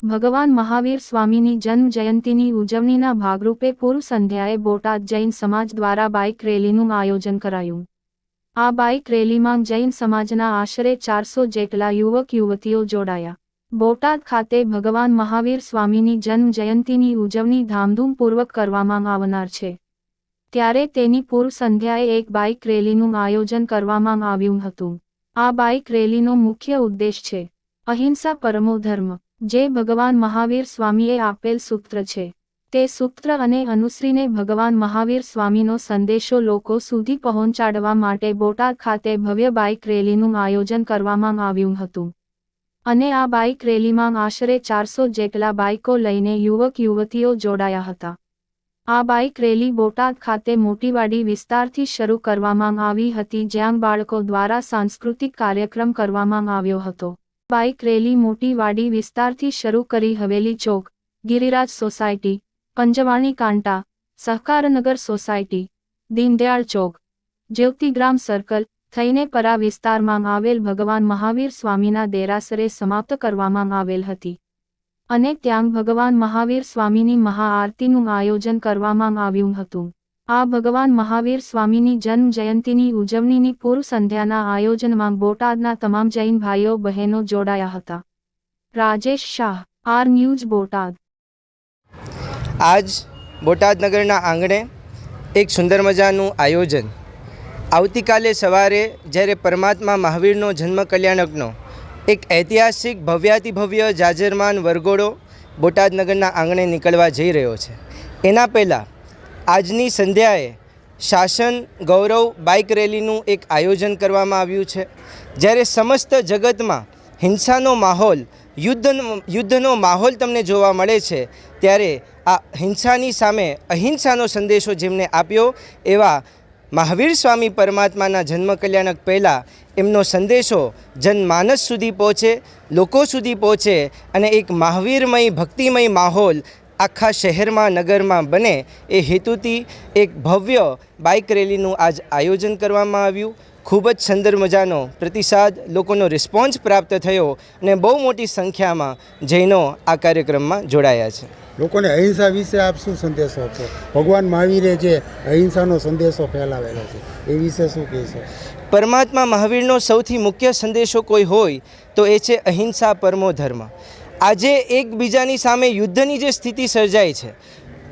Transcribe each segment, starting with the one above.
ભગવાન મહાવીર સ્વામીની જન્મ જયંતીની ઉજવણીના ભાગરૂપે પૂર્વ સંધ્યાએ બોટાદ જૈન સમાજ દ્વારા બાઇક રેલીનું આયોજન કરાયું. આ બાઇક રેલીમાં જૈન સમાજના આશરે ચારસો જેટલા યુવક યુવતીઓ જોડાયા. બોટાદ ખાતે ભગવાન મહાવીર સ્વામીની જન્મ જયંતીની ઉજવણી ધામધૂમપૂર્વક કરવામાં આવનાર છે. ત્યારે તેની પૂર્વ સંધ્યાએ એક બાઇક રેલીનું આયોજન કરવામાં આવ્યું હતું. આ બાઇક રેલીનો મુખ્ય ઉદ્દેશ છે. અહિંસા પરમો ધર્મ. જે ભગવાન મહાવીર સ્વામીએ આપેલ સૂત્ર છે. તે સૂત્ર અને અનુસરીને ભગવાન મહાવીર સ્વામીનો સંદેશો લોકો સુધી પહોંચાડવા માટે બોટાદ ખાતે ભવ્ય બાઇક રેલીનું આયોજન કરવામાં આવ્યું હતું. અને આ બાઇક રેલીમાં આશરે ચારસો જેટલા બાઇકો લઈને યુવક યુવતીઓ જોડાયા હતા. આ બાઇક રેલી બોટાદ ખાતે મોટીવાડી વિસ્તારથી શરૂ કરવામાં આવી હતી જ્યાં બાળકો દ્વારા સાંસ્કૃતિક કાર્યક્રમ કરવામાં આવ્યો હતો. બાઇક રેલી મોટી વાડી વિસ્તારથી શરૂ કરી Haveli Chowk, Giriraj society, Panjwani Kanta, Sahkarnagar society, Deendayal Chowk Jyotigram circle થઈને પરા વિસ્તારમાં આવેલ ભગવાન મહાવીર સ્વામીના દેરાસરે સમાપ્ત કરવામાં આવેલ હતી. અને ત્યાં ભગવાન મહાવીર સ્વામીની મહાઆરતીનું આયોજન કરવામાં આવ્યું હતું. આ ભગવાન મહાવીર સ્વામીની જન્મ જયંતીની ઉજવણીની પૂર્વ સંધ્યાના આયોજનમાં બોટાદના તમામ જૈન ભાઈઓ બહેનો જોડાયા હતા. Rajesh Shah, R news Botad. આજ બોટાદ નગરના આંગણે એક સુંદર મજાનું આયોજન. આવતીકાલે સવારે જ્યારે પરમાત્મા મહાવીરનો જન્મ કલ્યાણકનો એક ઐતિહાસિક ભવ્યાતિભવ્ય જાજરમાન વરઘોડો બોટાદ નગરના આંગણે નીકળવા જઈ રહ્યો છે. એના પહેલાં આજની સંધ્યાએ શાસન, ગૌરવ, બાઇક રેલીનું એક આયોજન કરવામાં આવ્યું છે. જ્યારે સમસ્ત જગતમાં હિંસાનો માહોલ, યુદ્ધનો યુદ્ધનો માહોલ તમને જોવા મળે છે, ત્યારે આ હિંસાની સામે અહિંસાનો સંદેશો જેમને આપ્યો, એવા મહાવીર સ્વામી પરમાત્માના જન્મ કલ્યાણક પહેલાં એમનો સંદેશો જનમાનસ સુધી પહોંચે, લોકો સુધી પહોંચે અને એક મહાવીરમય, ભક્તિમય માહોલ આખા શહેરમાં નગરમાં બને એ હેતુથી એક ભવ્ય બાઇક રેલીનું આજ આયોજન કરવામાં આવ્યું. ખૂબ જ સુંદર મજાનો પ્રતિસાદ લોકોનો રિસ્પોન્સ પ્રાપ્ત થયો અને બહુ મોટી સંખ્યામાં જૈનો આ કાર્યક્રમમાં જોડાયા છે. લોકોને અહિંસા વિશે આપ શું સંદેશો આપશો? ભગવાન મહાવીરે જે અહિંસાનો સંદેશો ફેલાવેલો છે એ વિશે શું કહેશો? પરમાત્મા મહાવીરનો સૌથી મુખ્ય સંદેશો કોઈ હોય તો એ છે અહિંસા પરમો ધર્મ. આજે એકબીજાની સામે યુદ્ધની જે સ્થિતિ સર્જાઈ છે,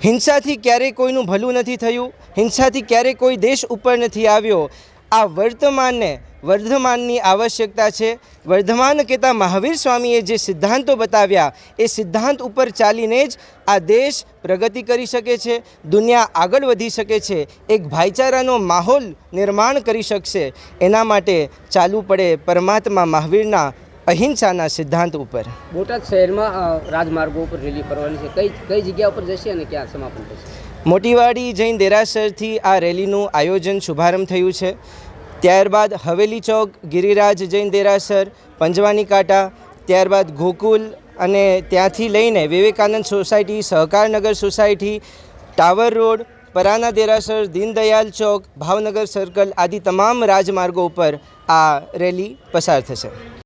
હિંસાથી ક્યારેય કોઈનું ભલું નથી થયું, હિંસાથી ક્યારેય કોઈ દેશ ઉપર નથી આવ્યો, આ વર્તમાનને વર્ધમાનની આવશ્યકતા છે. વર્ધમાન કહેતા મહાવીર સ્વામીએ જે સિદ્ધાંતો બતાવ્યા, એ સિદ્ધાંત ઉપર ચાલીને જ આ દેશ પ્રગતિ કરી શકે છે, દુનિયા આગળ વધી શકે છે, એક ભાઈચારાનો માહોલ નિર્માણ કરી શકશે. એના માટે ચાલવું પડે પરમાત્મા મહાવીરના અહિંસાના સિદ્ધાંત ઉપર. બોટાદ શહેરમાં રાજમાર્ગો ઉપર રેલી કરવાની છે. કઈ કઈ જગ્યા ઉપર જશે અને ક્યાં સમાપન થશે? મોટીવાડી જૈન દેરાસરથી આ રેલીનું આયોજન શુભારંભ થયું છે. ત્યારબાદ હવેલી ચોક ગિરિરાજ જૈન દેરાસર પંજવાની કાંટા ત્યારબાદ ગોકુલ અને ત્યાંથી લઈને Vivekanand society Sahkarnagar society tower road પરાના દેરાસર દીનદયાલ ચોક ભાવનગર સર્કલ આદિ તમામ રાજમાર્ગો ઉપર આ રેલી પસાર થશે.